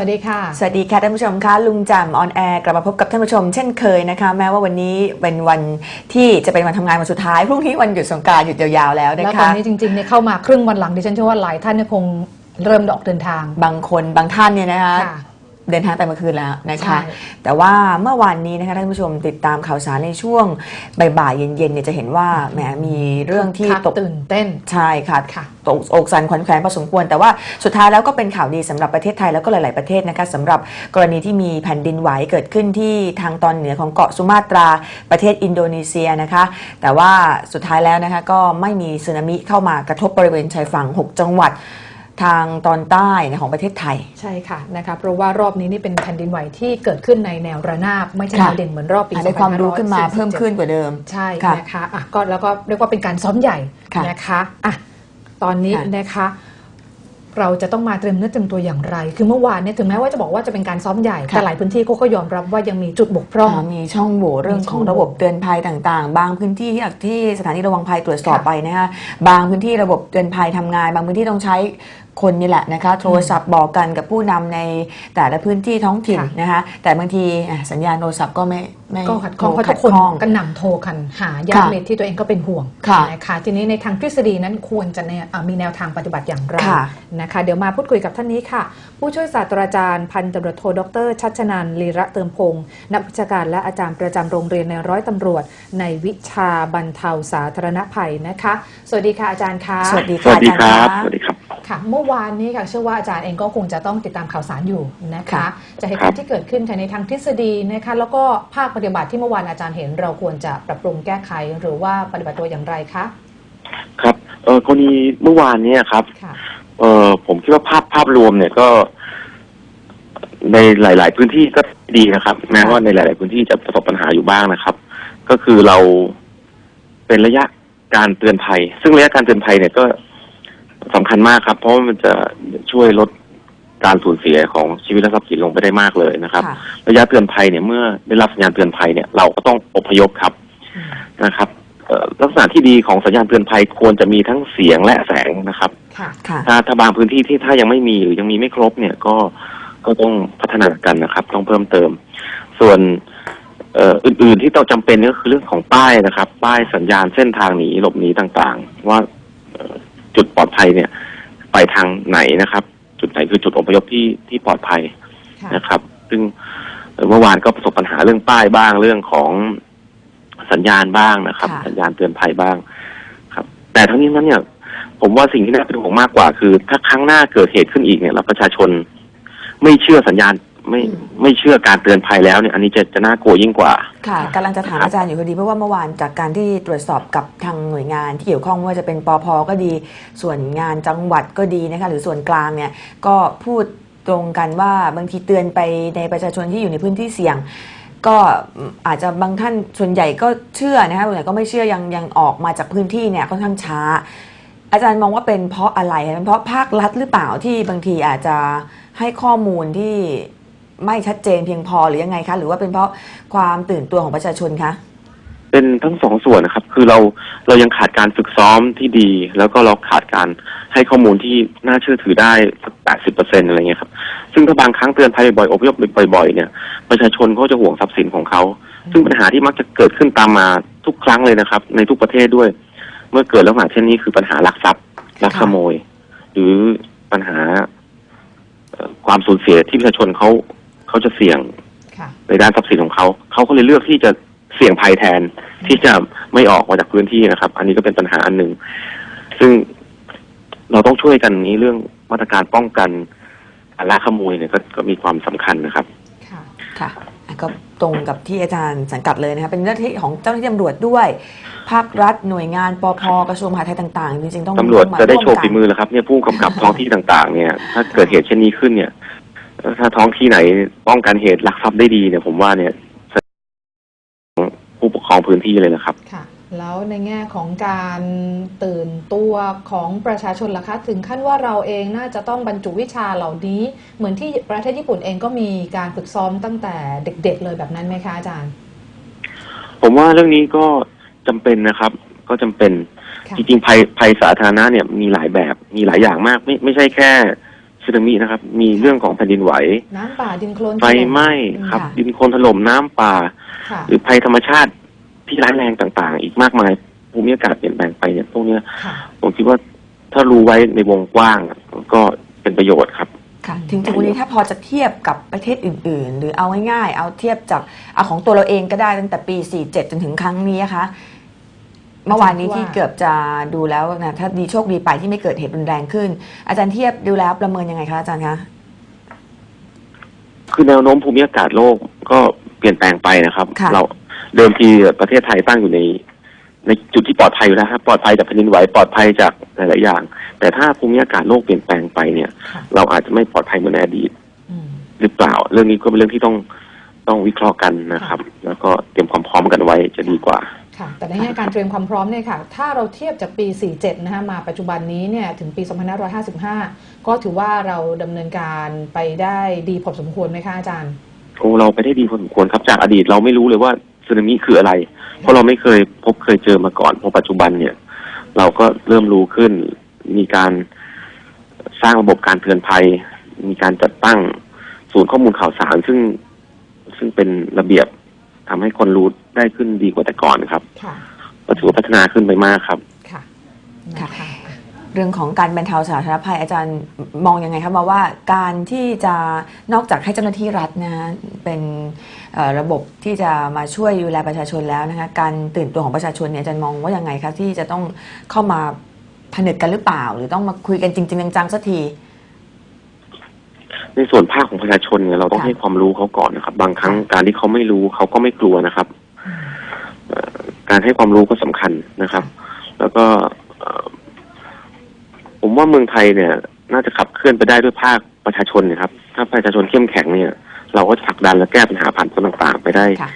วัสดีค่ะ สวัสดีค่ะท่านผู้ชมคะลุงแจำออนแอร์กลับมาพบกับท่านผู้ชมเช่นเคยนะคะ แม้ว่าวันนี้เป็นวันที่จะเป็นวันทำงานวันสุดท้ายพรุ่งนี้วันหยุดสงกรารหยุดยาวๆแล้วนะแล้วตอคะนนี้จริงๆเนี่ยเข้ามาครึ่งวันหลังดิฉันเชื่อว่าหลายท่านเนี่ยคงเริ่มดอกเดินทาง บางคนบางท่านเนี่ยนะคะค่ะ เดินทางแต่เมื่อคืนแล้วนะคะใช่แต่ว่าเมื่อวานนี้นะคะท่านผู้ชมติดตามข่าวสารในช่วงบ่ายๆเย็นๆเนี่ยจะเห็นว่าแหมมีเรื่องที่คักตกตื่นเต้นใช่ค่ะค่ะตกอกสันขวัญแขวนพอสมควร แต่ว่าสุดท้ายแล้วก็เป็นข่าวดีสำหรับประเทศไทยแล้วก็หลาย ๆประเทศนะคะสำหรับกรณีที่มีแผ่นดินไหวเกิดขึ้นที่ทางตอนเหนือของเกาะสุมาตราประเทศอินโดนีเซียนะคะ แต่ว่าสุดท้ายแล้วนะคะก็ไม่มีสึนามิเข้ามากระทบบริเวณชายฝั่ง 6 จังหวัด ทางตอนใต้ของประเทศไทย ใช่ค่ะนะคะเพราะว่ารอบนี้นี่เป็นแผ่นดินไหวที่เกิดขึ้นในแนวระนาบไม่ใช่ค่ะแนวเด่นเหมือนรอบปีอะได้ความรู้ขึ้นมา2547เพิ่มขึ้นกว่าเดิมใช่ค่ะนะคะอะก็แล้วก็เรียกว่าเป็นการซ้อมใหญ่ค่ะนะคะอะตอนนี้ค่ะนะคะเราจะต้องมาเตรียมเนื้อเตรียมตัวอย่างไร คือเมื่อวานเนี่ยถึงแม้ว่าจะบอกว่าจะเป็นการซ้อมใหญ่ค่ะแต่หลายพื้นที่เขาก็ยอมรับว่ายังมีจุดบกพร่องอ่ามีช่องโหว่เรื่องของระบบเตือนภัยต่างๆ บางพื้นที่ที่ที่สถานีระวังภัยตรวจสอบค่ะไปนะคะ บางพื้นที่ระบบเตือนภัยทำงาน บางพื้นที่ต้องใช้ คนนี่แหละนะคะโทรศัพท์บอกกันกับผู้นำในแต่ละพื้นที่ท้องถิ่นค่ะนะคะแต่บางทีอะสัญญาณโทรศัพท์ก็ไม่ไม่ก็ขัดข้องเพราะขัทุดกคนข้องก็หนำโทรกันหาญาติค่ะมิตรที่ตัวเองก็เป็นห่วงค่ะนะคะทีนี้ในทางทฤษฎีนั้นควรจะเนี่ยอะมีแนวทางปฏิบัติอย่างไรค่ะนะคะ เดี๋ยวมาพูดคุยกับท่านนี้ค่ะ ผู้ช่วยศาสตราจารย์พันตำรวจโทดร ชัชนันลีระเติมพงศ์นักวิชาการและอาจารย์ประจำโรงเรียนในร้อยตำรวจ ในวิชาบรรเทาสาธารณภัยนะคะ สวัสดีค่ะอาจารย์คะสวัสดีสค่ะวัสดีอาคจารัรบย์สคะวัสดีครับ ค่ะ เมื่อวานนี้ค่ะเชื่อว่าอาจารย์เองก็คงจะต้องติดตามข่าวสารอยู่นะคะค่ะจะเหตุการณ์ที่เกิดขึ้นค่ะในทางทฤษฎีนะคะแล้วก็ภาคปฏิบัติที่เมื่อวานอาจารย์เห็น เราควรจะปรับปรุงแก้ไขหรือว่าปฏิบัติตัวอย่างไรคะครับเออกรณีเมื่อวานเนี่ยครับค่ะเออผมคิดว่าภาพภาพรวมเนี่ยก็ ในหลาย ๆ พื้นที่ก็ดีนะครับ แม้ว่าในหลาย ๆ พื้นที่จะประสบปัญหาอยู่บ้างนะครับ ก็คือเราเป็นระยะการเตือนภัย ซึ่งระยะการเตือนภัยเนี่ยก็ สำคัญมากครับ เพราะว่ามันจะช่วยลดการสูญเสียของชีวิตและทรัพย์สินลงไปได้มากเลยนะครับค่ะระยะเตือนภัยเนี่ยเมื่อได้รับสัญญาณเตือนภัยเนี่ยเราก็ต้องอพยพครับอืมนะครับเอ่อลักษณะที่ดีของสัญญาณเตือนภัยควรจะมีทั้งเสียงและแสงนะครับค่ะค่ะถ้าถ้าบางพื้นที่ที่ถ้ายังไม่มีหรือยังมีไม่ครบเนี่ยก็ก็ต้องพัฒนากันนะครับ ต้องเพิ่มเติม ส่วนเอ่ออื่น ๆ ที่ต้องจำเป็นก็คือเรื่องของป้ายนะครับ ป้ายสัญญาณเส้นทางหนีหลบหนีต่าง ๆ ว่าเอ่อ จุดปลอดภัยเนี่ย ไปทางไหนนะครับ จุดไหนคือจุดอพยพที่ที่ปลอดภัยค่ะนะครับ ซึ่งเอ่อเมื่อวานก็ประสบปัญหาเรื่องป้ายบ้างเรื่องของสัญญาณบ้างนะครับค่ะสัญญาณเตือนภัยบ้าง ครับ แต่ทั้งนี้ทั้งนั้นเนี่ย ผมว่าสิ่งที่น่าเป็นห่วงมากกว่า คือ ถ้าครั้งหน้าเกิดเหตุขึ้นอีกเนี่ยแล้วประชาชนไม่เชื่อสัญญาณ ไม่ไม่เชื่อการเตือนภัยแล้วเนี่ยอันนี้จะจะน่ากลัวยิ่งกว่า ค่ะกำลังจะถามอาจารย์อยู่พอดีเพราะว่าเมื่อวานจากการที่ตรวจสอบกับทางหน่วยงานที่เกี่ยวข้องไม่ว่าจะเป็นปอพก็ดี ส่วนงานจังหวัดก็ดีนะคะหรือส่วนกลางเนี่ยก็พูดตรงกันว่าบางทีเตือนไปในประชาชนที่อยู่ในพื้นที่เสี่ยง ก็อาจจะบางท่านส่วนใหญ่ก็เชื่อนะคะส่วนใหญ่ก็ไม่เชื่อยังยังออกมาจากพื้นที่เนี่ยค่อนข้างช้า อาจารย์มองว่าเป็นเพราะอะไรคะเป็นเพราะภาครัฐหรือเปล่าที่บางทีอาจจะให้ข้อมูลที่ ไม่ชัดเจนเพียงพอหรือยังไงคะ หรือว่าเป็นเพราะความตื่นตัวของประชาชนคะเป็นทั้งสองส่วนนะครับ คือเราเรายังขาดการฝึกซ้อมที่ดี แล้วก็เราขาดการให้ข้อมูลที่น่าเชื่อถือได้สักแปดสิบเปอร์เซ็นอะไรเงี้ยครับ ซึ่งถ้าบางครั้งเตือนภัยบ่อยๆอพยพบ่อยๆเนี่ย ประชาชนเขาจะห่วงทรัพย์สินของเขา ซึ่งปัญหาที่มักจะเกิดขึ้นตามมาทุกครั้งเลยนะครับ ในทุกประเทศด้วย เมื่อเกิดลักษณะเช่นนี้คือปัญหาลักทรัพย์ลักขโมย หรือปัญหาเอ่อความสูญเสียที่ประชาชนเขา เขาจะเสี่ยงค่ะในด้านทรัพย์สินของเขา เขาก็เลยเลือกที่จะเสี่ยงภัยแทนที่จะไม่ออกมาจากพื้นที่นะครับ อันนี้ก็เป็นปัญหาอันหนึ่ง ซึ่งเราต้องช่วยกันนี้เรื่องมาตรการป้องกันการลักขโมยเนี่ยก็ก็มีความสำคัญนะครับ ค่ะค่ะอะก็ตรงกับที่อาจารย์สังกัดเลยนะคะเป็นหน้าที่ของเจ้าหน้าที่ตำรวจด้วย ภาครัฐหน่วยงานปพกระทรวงมหาดไทยต่างๆจริงๆต้องตำรวจต้องมาจะได้ร่วมโชว์กันฝีมือแล้วครับเนี่ยผู้กำกับท้องที่ต่าง ๆ เนี่ย ถ้าเกิดเหตุเช่นนี้ขึ้นเนี่ย ถ้าท้องที่ไหนป้องกันเหตุลักทรัพย์ได้ดีเนี่ยผมว่าเนี่ยผู้ปกครองพื้นที่เลยนะครับค่ะ แล้วในแง่ของการตื่นตัวของประชาชนล่ะคะ ถึงขั้นว่าเราเองน่าจะต้องบรรจุวิชาเหล่านี้ เหมือนที่ประเทศญี่ปุ่นเองก็มีการฝึกซ้อมตั้งแต่เด็ก ๆ เลยแบบนั้นไหมคะอาจารย์ ผมว่าเรื่องนี้ก็จำเป็นนะครับ ก็จำเป็นค่ะจริงๆภัยภัยสาธารณะเนี่ยมีหลายแบบมีหลายอย่างมาก ไม่ไม่ใช่แค่ สึนามินะครับ มีเรื่องของแผ่นดินไหว น้ำป่าดินโคลนไฟไหม้ครับค่ะดินโคลนถล่มน้ำป่า ค่ะหรือภัยธรรมชาติที่ร้ายแรงต่างๆ อีกมากมายภูมิอากาศเปลี่ยนแปลงไปเนี่ยพวกเนี้ยค่ะผมคิดว่าถ้ารู้ไว้ในวงกว้างอะก็เป็นประโยชน์ครับ ค่ะ ถึงถึงวันนี้ถ้าพอจะเทียบกับประเทศอื่น ๆ หรือเอาง่ายๆ เอาเทียบจากเอาของตัวเราเองก็ได้ตั้งแต่ปี 47 จนถึงครั้งนี้นะคะ เมื่อวานนี้ที่เกือบจะดูแล้วนะถ้าดีโชคดีไปที่ไม่เกิดเหตุรุนแรงขึ้น อาจารย์เทียบดูแล้วประเมินยังไงคะอาจารย์คะคือแนวโน้มภูมิอากาศโลกก็เปลี่ยนแปลงไปนะครับค่ะเราเดิมทีประเทศไทยตั้งอยู่ใน ในจุดที่ปลอดภัยอยู่แล้วครับปลอดภัยจากแผ่นดินไหวปลอดภัยจากหลายๆอย่าง แต่ถ้าภูมิอากาศโลกเปลี่ยนแปลงไปเนี่ยค่ะเราอาจจะไม่ปลอดภัยเหมือนในอดีตอืมหรือเปล่า เรื่องนี้ก็เป็นเรื่องที่ต้องต้องวิเคราะห์กันนะครับ แล้วก็เตรียมความพร้อมกันไว้จะดีกว่า ค่ะ แต่ในแง่การเตรียมความพร้อมเนี่ยค่ะ ถ้าเราเทียบจากปี 47 นะคะมาปัจจุบันนี้เนี่ยถึงปี 2555 ก็ถือว่าเราดำเนินการไปได้ดีพอสมควรไหมคะอาจารย์โอ้เราไปได้ดีพอสมควรครับจากอดีตเราไม่รู้เลยว่าสึนามิคืออะไร เพราะเราไม่เคยพบเคยเจอมาก่อนพอปัจจุบันเนี่ย เราก็เริ่มรู้ขึ้น มีการสร้างระบบการเตือนภัย มีการจัดตั้งศูนย์ข้อมูลข่าวสารซึ่งซึ่งเป็นระเบียบ ทำให้คนรู้ได้ขึ้นดีกว่าแต่ก่อนครับค่ะก็ถือว่าพัฒนาขึ้นไปมากครับค่ะค่ะนะคะเรื่องของการบรรเทาสาธารณภัยอาจารย์มองยังไงครับมาว่าการที่จะนอกจากให้เจ้าหน้าที่รัฐนะฮะเป็นเอ่อระบบที่จะมาช่วยดูแลประชาชนแล้วนะคะการตื่นตัวของประชาชนเนี่ยอาจารย์มองว่ายังไงคะที่จะต้องเข้ามาผนึกกันหรือเปล่า หรือต้องมาคุยกันจริง ๆ จังๆสักที ในส่วนภาคของประชาชนเนี่ยเราต้องค่ะ ให้ความรู้เขาก่อนนะครับ บางครั้งการที่เขาไม่รู้เขาก็ไม่กลัวนะครับอืมเอ่อการให้ความรู้ก็สำคัญนะครับ แล้วก็เอ่อผมว่าเมืองไทยเนี่ย น่าจะขับเคลื่อนไปได้ด้วยภาคประชาชนนะครับ ถ้าประชาชนเข้มแข็งเนี่ย เราก็จะผลักดันและแก้ปัญหาผ่านพ้นต่างๆ ไปได้ค่ะ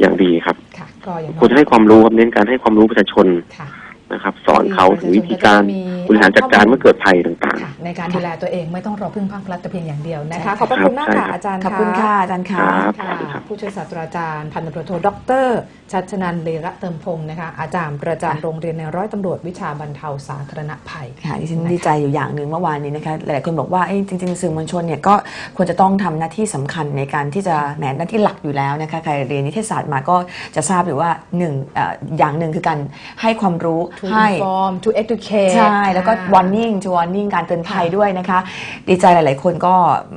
อย่างดีครับค่ะ ก็อย่างน้อยควรจะให้ความรู้ครับเน้นการให้ความรู้ประชาชน ค่ะ นะครับ สอนเขาถึงวิธีการบริหารจัดการเมื่อเกิดภัยต่างค่ะในการดูแลตัวเองไม่ต้องรอพึ่งภาครัฐแต่เพียงอย่างเดียวนะใช่คะ ขอบพระคุณมากใช่ค่ะครับอาจารย์ขอบคุณค่ะอาจารย์ๆคค่ะรับสค่ะวัสดีครับผู้ช่วยศาสตราจารย์พันตำรวจโทดรชัชนันเลระเติมพงศ์นะคะอาจารย์ประจำโรงเรียนในร้อยตำรวจวิชาบรรเทาสาธารณภัยค่ะดิฉันดีใจอยู่อย่างหนึ่งเมื่อวานนี้นะคะหลายๆคนบอกว่าเอ้ยจริงๆสื่อมวลชนเนี่ยก็ควรจะต้องทำหน้าที่สำคัญในการที่จะแหมหน้าที่หลักอยู่แล้วนะคะใครเรียนนิเทศศาสตร์มาก็จะทราบอยู่ว่าหนึ่งเอ่ออย่างหนึ่งคือการให้ความรู้ to ให้ inform to educate ใช่ แล้วก็อ่า warning to warning การเตือนภัยด้วยนะคะ ดีใจหลาย ๆ คนก็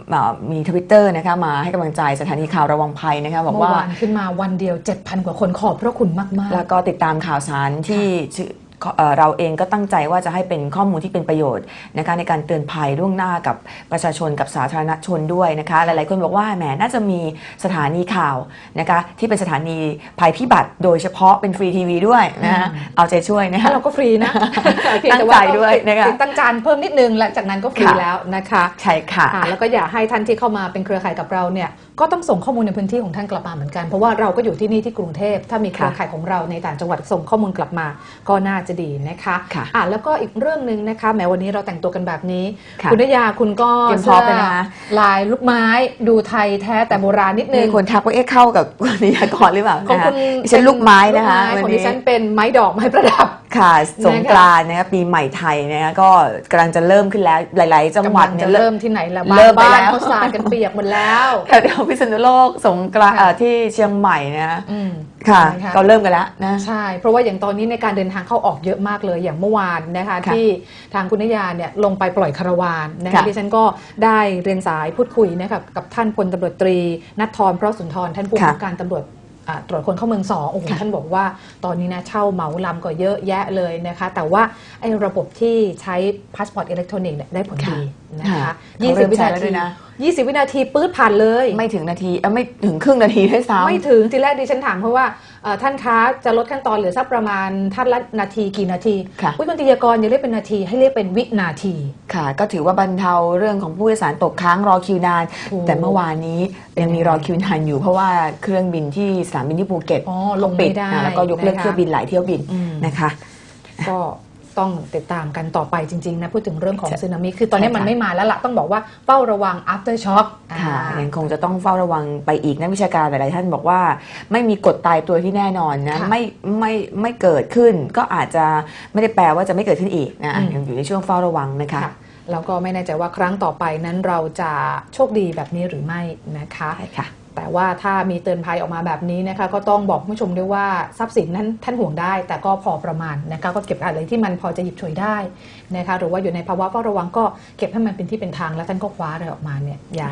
เอ่อมีทวิตเตอร์นะคะมาให้กำลังใจสถานีข่าวระวังภัยนะคะบอกเมื่อว่าวานขึ้นมาวันเดียว 7,000 กว่าคนขอบพระคุณมากแล้วก็ติดตามข่าวสารที่ชื่อ เอ่อเราเองก็ตั้งใจว่าจะให้เป็นข้อมูลที่เป็นประโยชน์นะคะในการเตือนภัยล่วงหน้ากับประชาชนกับสาธารณชนด้วยนะคะ หลายๆคนบอกว่าแหมน่าจะมีสถานีข่าวนะคะที่เป็นสถานีภัยพิบัติ โดยเฉพาะเป็นฟรีทีวีด้วยนะคะเอาใจช่วยๆนะถ้าคะเราก็ฟรีนะเพียตั้งแต่ใจด้วยนะคะติดตั้งจานเพิ่มนิดนึงหลังจากนั้นก็ฟรีค่ะแล้วนะคะใช่ค่ะค่ะ แล้วก็อยากให้ท่านที่เข้ามาเป็นเครือข่ายกับเราเนี่ยก็ต้องส่งข้อมูลในพื้นที่ของท่านกลับมาเหมือนกันเพราะว่าเราก็อยู่ที่นี่ที่กรุงเทพถ้ามีเครือค่ะข่ายของเราในต่างจังหวัดส่งข้อมูลกลับมาก็น่าจะดีนะคะค่ะอะแล้วก็อีกเรื่องหนึ่งนะคะแม้วันนี้เราแต่งตัวกันแบบนี้ ค่ะคุณนยาคุณก็เตรียมพร้อมไปนะคะลายลูกไม้ดูไทยแท้แต่โบราณนิดนึมีง คนทักว่าเอ๊ะเข้ากับคุณนิยากรหรือเปล่าของนะคะคุณดิฉันลูกไม้นะคะลูกไม้วันของนี้ดิฉันเป็นไม้ดอกไม้ประดับ ค่ะสงกรานต์นะคะปีใหม่ไทยนะคะก็กำลังจะเริ่มขึ้นแล้วหลาย ๆ จังหวัดกำลัเนี่ยจะเริ่มที่ไหนแล้วเริ่มไปบ้านแล้ว เขาสาดกันเปียกหมดแล้ว แถวๆพิษณุโลกสงกรานต์ค่ะเอ่อที่เชียงใหม่นะ อืม ค่ะใช่ค่ะก็เริ่มกันแล้วนะใช่ เพราะว่าอย่างตอนนี้ในการเดินทางเข้าออกเยอะมากเลยอย่างเมื่อวานนะคะค่ะที่ทางคุณนยาเนี่ยลงไปปล่อยคาราวานนะคะค่ะดิฉันก็ได้เรียนสายพูดคุยนะคะกับท่านพลตำรวจตรีนัททรเพราะสุนทรท่านผู้ค่ะบังคับการตำรวจอ่าตรวจคนเข้าเมืองสองโอ้โหค่ะท่านบอกว่าตอนนี้นะเช่าเหมาลำก็เยอะแยะเลยนะคะ แต่ว่าไอ้ระบบที่ใช้พาสปอร์ตอิเล็กทรอนิกส์เนี่ยได้ผลดี นะคะค่ะยี่เขาสิเริ่บมวิใช้นาแล้วด้ทีวยนะยี่สิบวินาทีปื๊ดผ่านเลย ไม่ถึงนาทีเอ้ยไม่ถึงครึ่งนาทีด้วยซ้ำไม่ถึงทีแรกดิฉันถามเพราะว่าเอ่อท่านคะจะลดขั้นตอนเหลือสักประมาณท่านละนาทีกี่นาทีค่ะวิคุณติยากรอย่าเรียกเป็นนาทีให้เรียกเป็นวินาทีค่ะ ก็ถือว่าบรรเทาเรื่องของผู้โดยสารตกค้างรอคิวนานถูกแต่เมื่อวานนี้ยังมีรอคิวนานอยู่เพราะว่าเครื่องบินที่สนามบินที่ภูเก็ตอ๋อลงปิไม่ดได้นะแล้วก็ยกเลิกนะคะเที่ยวบินหลายเที่ยวบินอืมนะคะ ก็ ต้องติดตามกันต่อไปจริง ๆ นะ พูดถึงเรื่องของใช่สึนามิคือตอนนี้ใช่ค่ะมันไม่มาแล้วล่ะ ต้องบอกว่าเฝ้าระวัง after shock ค่ะอ่ายังคงจะต้องเฝ้าระวังไปอีกนักวิชาการหลายๆท่านบอกว่า ไม่มีกฎตายตัวที่แน่นอนนะค่ะไม่ไม่ไม่เกิดขึ้น ก็อาจจะไม่ได้แปลว่าจะไม่เกิดขึ้นอีกนะอืมยังอยู่ในช่วงเฝ้าระวังนะคะค่ะแล้วก็ไม่แน่ใจว่าครั้งต่อไปนั้นเราจะโชคดีแบบนี้หรือไม่นะคะใช่ค่ะ แต่ว่าถ้ามีเตือนภัยออกมาแบบนี้นะคะก็ต้องบอกคุณผู้ชมด้วยว่าทรัพย์สินนั้นท่านห่วงได้ แต่ก็พอประมาณนะคะก็เก็บอะไรที่มันพอจะหยิบฉวยได้นะคะหรือว่าอยู่ในภาวะเฝ้าระวังก็เก็บให้มันเป็นที่เป็นทาง แล้วท่านก็คว้าอะไรออกมาเนี่ยอย่า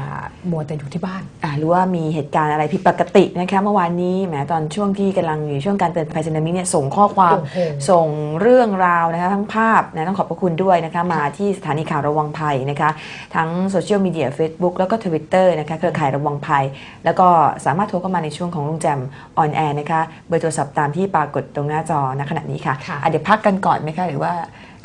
มัวแต่อยู่ที่บ้านอ่าหรือว่ามีเหตุการณ์อะไรผิดปกตินะคะเมื่อวานนี้แหมตอนช่วงที่กำลังอยู่ช่วงการเตือนภัยสึนามิเนี่ยส่งข้อความโอ้โหส่งเรื่องราวนะคะทั้งภาพนะต้องขอบพระคุณด้วยนะคะมาที่สถานีข่าวระวังภัยนะคะทั้งโซเชียลมีเดีย Facebook แล้วก็ Twitter นะคะเครือข่ายระวังภัยแล้วก็สามารถโทรเข้ามาในช่วงของลุงแจมออนแอร์นะคะ เบอร์โทรศัพท์ตามที่ปรากฏตรงหน้าจอณขณะนี้ค่ะค่ะ อะ เดี๋ยวพักกันก่อนไหมคะ หรือว่า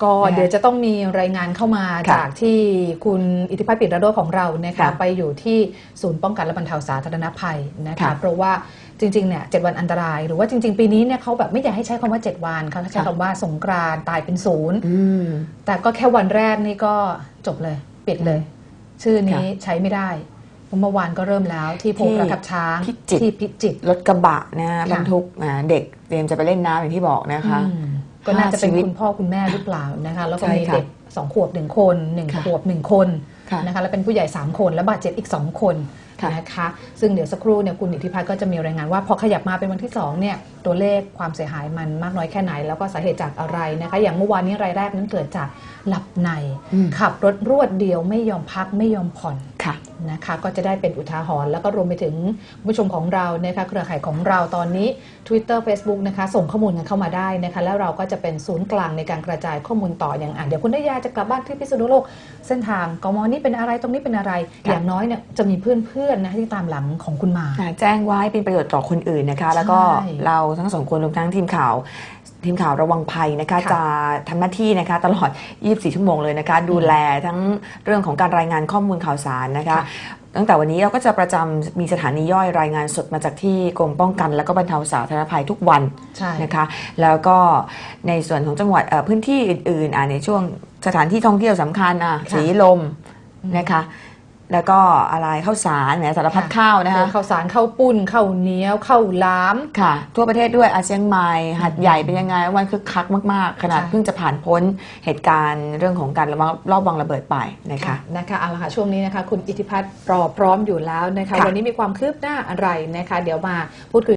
ก็นะคะเดี๋ยวจะต้องมีรายงานเข้ามาค่ะจากที่คุณอิทธิพัฒน์ปิดระโดของเรานะคะค่ะไปอยู่ที่ศูนย์ป้องกันและบรรเทาสาธารณภัยนะคะค่ะเพราะว่าจริงๆเนี่ยเจ็ดวันอันตราย หรือว่าจริง ๆ ปีนี้เนี่ยเขาแบบไม่อยากให้ใช้คำว่า 7 วันเขาใช้ค่ะ คำว่าสงกรานต์ตายเป็นศูนย์ อืม แต่ก็แค่วันแรกนี่ก็จบเลย ปิดเลย ชื่อนี้ค่ะใช้ไม่ได้ เพราะเมื่อวานก็เริ่มแล้วที่โพที่ประทับช้างพิจิตรที่พิจิตรรถกระบะนะค่ะบรรทุกอ่าเด็กเตรียมจะไปเล่นน้ำอย่างที่บอกนะคะอืมก็น่าจะเป็นห้าชีวิตคุณพ่อคุณแม่หรือเปล่านะคะแล้วก็ใช่มีค่ะเด็กสองขวบหนึ่งคนหนึ่งค่ะขวบหนึ่งคนค่ะนะคะแล้วเป็นผู้ใหญ่3คนและบาดเจ็บอีก2คนค่ะ นะคะซึ่งเดี๋ยวสักครู่เนี่ยคุณอิทธิพัฒน์ก็จะมีรายงานว่าพอขยับมาเป็นวันที่2เนี่ยตัวเลขความเสียหายมันมากน้อยแค่ไหน แล้วก็สาเหตุจากอะไรนะคะอย่างเมื่อวานนี้รายแรกนั้นเกิดจากหลับในอืมขับรถรวดเดียวไม่ยอมพักไม่ยอมผ่อนค่ะนะคะก็จะได้เป็นอุทาหรณ์แล้วก็รวมไปถึงผู้ชมของเรานะคะเครือข่ายของเราตอนนี้ Twitter Facebook นะคะส่งข้อมูลกันเข้ามาได้นะคะแล้วเราก็จะเป็นศูนย์กลางในการกระจายข้อมูลต่ออย่างอ่านเดี๋ยวคุณได้ยาจะกลับบ้านที่พิษณุโลกเส้นทางกมนี้เป็นอะไรตรงนี้เป็นอะไรค่ะอย่างน้อยเนี่ยจะมีเพื่อนๆนะที่ตามหลังของคุณมาอ่าแจ้งไว้เป็นประโยชน์ต่อคนอื่นนะคะ แล้วก็ใช่เราทั้งสองคนรวมทั้งทีมข่าวทีมข่าวระวังภัยนะคะค่ะจะทำหน้าที่นะคะตลอด 24 ชั่วโมงเลยนะคะ ดูแลทั้งเรื่องของการรายงานข้อมูลข่าวสารนะคะค่ะตั้งแต่วันนี้เราก็จะประจำมีสถานีย่อยรายงานสดมาจากที่กรมป้องกัน และก็บรรเทาสาธารณภัยทุกวันใช่นะคะ แล้วก็ในส่วนของจังหวัดเอ่อพื้นที่อื่นๆอ่าในช่วงสถานที่ท่องเที่ยวสำคัญอะค่ะสีลมนะคะ แล้วก็อะไรข้าวสารแหมสารพัดข้าวนะคะข้าวสารข้าวปุ้นข้าวเหนียวข้าวหลามค่ะ ทั่วประเทศด้วยอาเซียนใหม่หัดใหญ่เป็นยังไงวันคึกคักมาก ๆ ขนาดใช่เพิ่งจะผ่านพ้นเหตุการณ์เรื่องของการระวังรอบวางระเบิดไปนะคะนะคะเอาละค่ะช่วงนี้นะคะ คุณอิทธิพัฒน์รอพร้อมอยู่แล้วนะคะค่ะวันนี้มีความคืบหน้าอะไรนะคะ เดี๋ยวมาพูดคุย